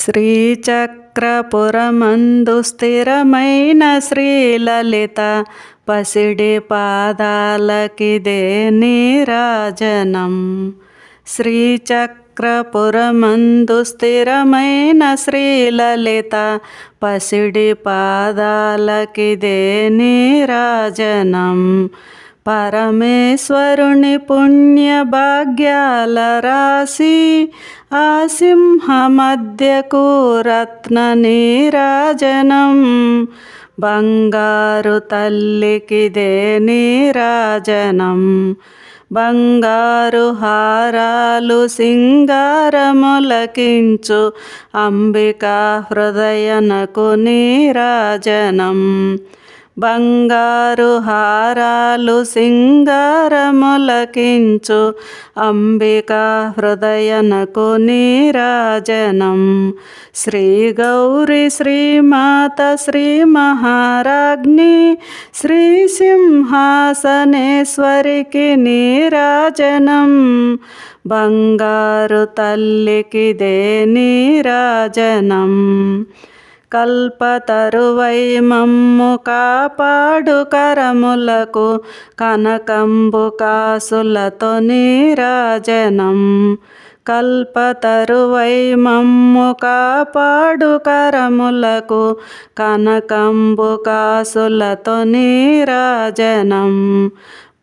శ్రీచక్రపురమందు స్థిరమైన శ్రీలలిత పసిడి పాదాలకిదే నీరాజనం శ్రీచక్రపురమందు స్థిరమైన శ్రీలలిత పసిడి పాదాలకిదే నీరాజనం పరమేశ్వరుని పుణ్య భాగ్యాల రాశి ఆ సింహ మధ్యకు రత్న నీరాజనం బంగారు తల్లికిదే నీరాజనం బంగారు హారాలు సింగారములకించు అంబికా హృదయనకు నీరాజనం. బంగారు హారాలు సింగారములకించు అంబికా హృదయనకు నీరాజనం. శ్రీ గౌరి శ్రీమాత శ్రీ మహారాజ్ఞి శ్రీ సింహాసనేశ్వరికి నీరాజనం. బంగారు తల్లికిదే నీరాజనం. కల్పతరువై మమ్ము కాపాడు కరములకు కనకంబు కాసులతో నీరాజనం. కల్పతరువై మమ్ము కాపాడు కరములకు కనకంబు కాసులతో నీరాజనం.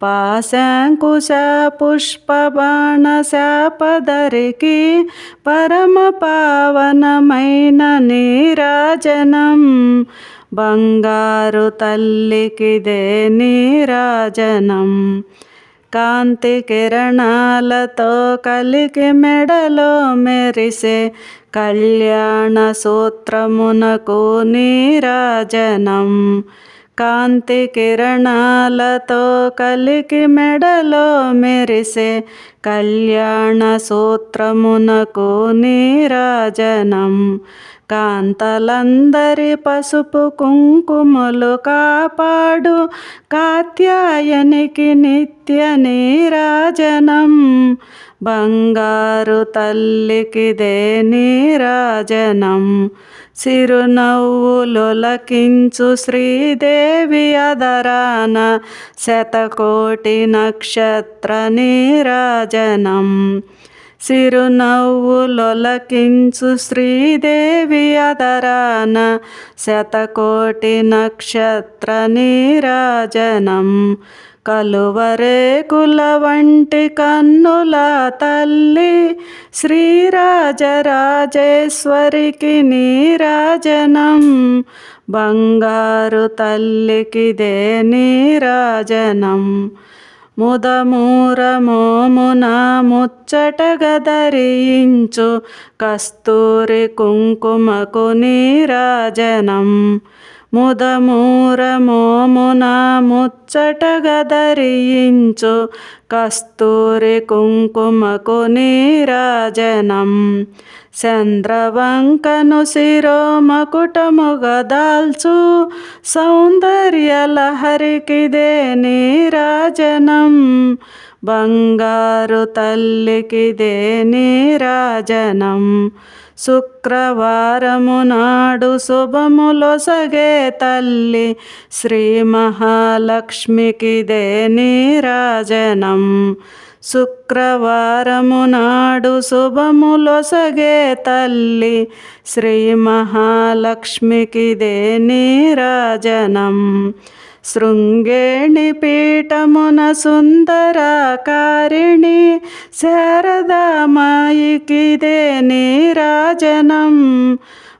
పాశాంకుశ పుష్పబాణ శాపదరికి పరమ పావనమైన నీరాజనం. బంగారు తల్లికిదే నీరాజనం. కాంతి కిరణాలతో కలిగి మెడలో మెరిసే కళ్యాణ సూత్రమునకు నీరాజనం. కాంతి కిరణాలతో కలికి మెడలో మెరిసే కళ్యాణ సూత్రమునకు నీరాజనం. కాంతలందరి పసుపు కుంకుమలు కాపాడు. కాత్యాయనికి నిత్య నీరాజనం. బంగారు తల్లికిదే నీరాజనం. సిరునవ్వులొలకించు శ్రీదేవి అదరాన శతకోటి నక్షత్ర నీరాజనం. సిరునవ్వులొలకించు శ్రీదేవి అదరాన శతకోటి నక్షత్ర నీరాజనం. కలువరేకుల వంటి కన్నుల తల్లి శ్రీరాజరాజేశ్వరికి నీరాజనం. బంగారు తల్లికిదే నీరాజనం. ముదమూర మోమున ముచ్చట గదరించు కస్తూరి కుంకుమకు నీరాజనం. ముదమూర మోమున ముచ్చట గదరించు కస్తూరి కుంకుమకు నీరాజనం. చంద్రవంకను శిరోమకుటముగదాల్చు సౌందర్యలహరికిదే నీరాజనం. బంగారు తల్లికిదే నీరాజనం శుక్రవారము నాడు శుభములొసగే తల్లి. శ్రీ మహాలక్ష్మికిదే నీరాజనం శుక్రవారము నాడు శుభములొసగే తల్లి. శ్రీ మహాలక్ష్మికిదే నీరాజనం శృంగేణి పీఠమున సుందరాకారిణి శారదామాయికిదే నీరాజనం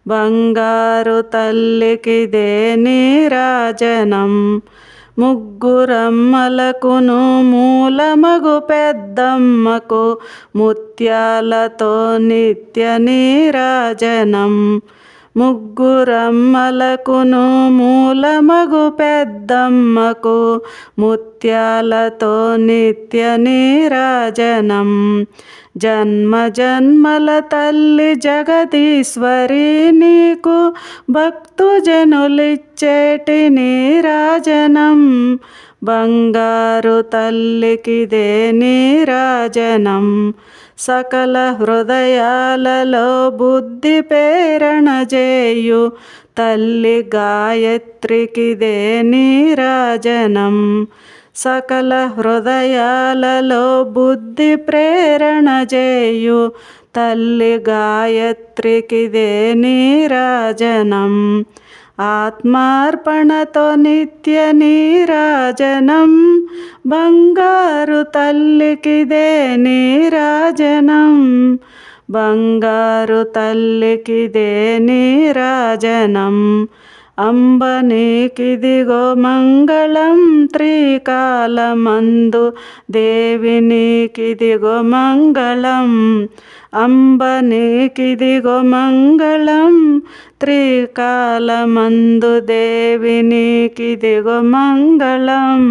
బంగారు తల్లికిదే నీరాజనం ముగ్గురమ్మలకును మూలమగు పెద్దమ్మకు ముత్యాలతో నిత్య నీరాజనం ముగ్గురమ్మలకును మూలమగు పెద్దమ్మకు ముత్యాలతో నిత్య నీరాజనం. జన్మ జన్మల తల్లి జగదీశ్వరి నీకు భక్తుజనులిచ్చేటి నీరాజనం. బంగారు తల్లికిదే నీరాజనం. సకల హృదయాలలో బుద్ధి ప్రేరణ చేయు. తల్లి గాయత్రికిదే నీరాజనం సకల హృదయాలలో బుద్ధి ప్రేరణ చేయు. తల్లి గాయత్రికిదే నీరాజనం ఆత్మార్పణతో నిత్య నీరాజనం. బంగారు తల్లికిదే నీరాజనం. బంగారు తల్లికిదే నీరాజనం. అంబ నీకిదిగో మంగళం త్రికాలమందు దేవి నీకిదిగో మంగళం. అంబ నీకిదిగో మంగళం త్రికాలమందు దేవి నీకిదిగో మంగళం.